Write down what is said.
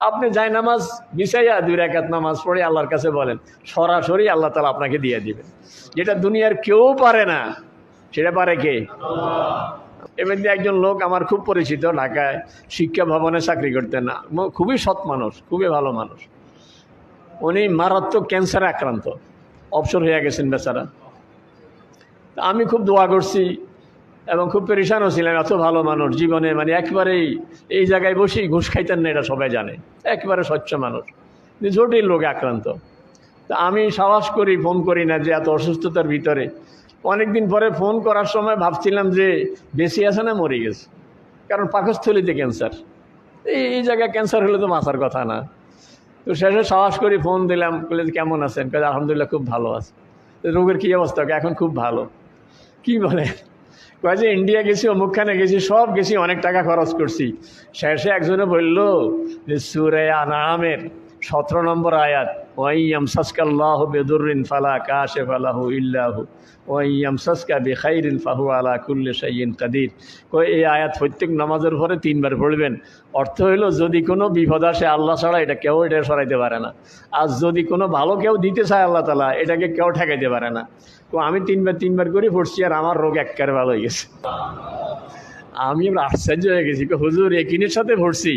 আপনি যাই নামাজ বিছাইয়া দুই রাকাত নামাজ পড়ে আল্লাহর কাছে বলেন, সরাসরি আল্লাহ তালা আপনাকে দিয়ে দিবেন। যেটা দুনিয়ার কেউ পারে না, সেটা পারে কে? দিয়ে একজন লোক আমার খুব পরিচিত, ঢাকায় শিক্ষা ভবনে চাকরি করতেন না। খুবই সৎ মানুষ, খুবই ভালো মানুষ। উনি মারাত্মক ক্যান্সারে আক্রান্ত। অবসর হয়ে গেছেন বেচারা। আমি খুব দোয়া করছি এবং খুব পেরেশানও ছিলেন, এত ভালো মানুষ জীবনে। মানে একবারেই এই জায়গায় বসেই ঘুষ খাইতেন না, এটা সবাই জানে। একবারে স্বচ্ছ মানুষ। জটিল রোগে আক্রান্ত। তা আমি সাহস করি, ফোন করি না যে এত অসুস্থতার ভিতরে। অনেকদিন পরে ফোন করার সময় ভাবছিলাম যে বেশি আছে না মরে গেছে। কারণ পাকস্থলিতে ক্যান্সার। এই এই জায়গায় ক্যান্সার হলে তো বাঁচার কথা না। তো শেষে সাহস করি, ফোন দিলাম, বলে কেমন আছেন? কাজে আলহামদুলিল্লাহ খুব ভালো আছে। রোগের কী অবস্থা? এখন খুব ভালো। কি বলে কয় যে ইন্ডিয়া গেছি, অমুকখানে গেছি, সব গেছি, অনেক টাকা খরচ করছি। শেষে একজনে বলল যে, সুরে আনামের সতেরো নম্বর আয়াত। ওয়াইয়াম সাসকাল্লাহ বেদুরিন ফালা কাশে ফালাহু ইল্লাহু। ওয়াইয়াম সাসকা বেখাইরিন ফাহু আলা কুল্লে সাইয়িন কাদির। কই এই আয়াত প্রত্যেক নামাজের পরে তিনবার পড়বেন। অর্থ হইল, যদি কোনো বিপদ আসে আল্লাহ ছাড়া, এটা কেউ এটা সরাইতে পারে না। আর যদি কোনো ভালো কেউ দিতে চায় আল্লাহ তালা এটাকে কেউ ঠেকাইতে পারে না। তো আমি তিনবার তিনবার করে পড়ছি আর আমার রোগ একবারে ভালো হয়ে গেছে। আমি আশ্চর্য হয়ে গেছি। হুজুর একিনের সাথে ভরছি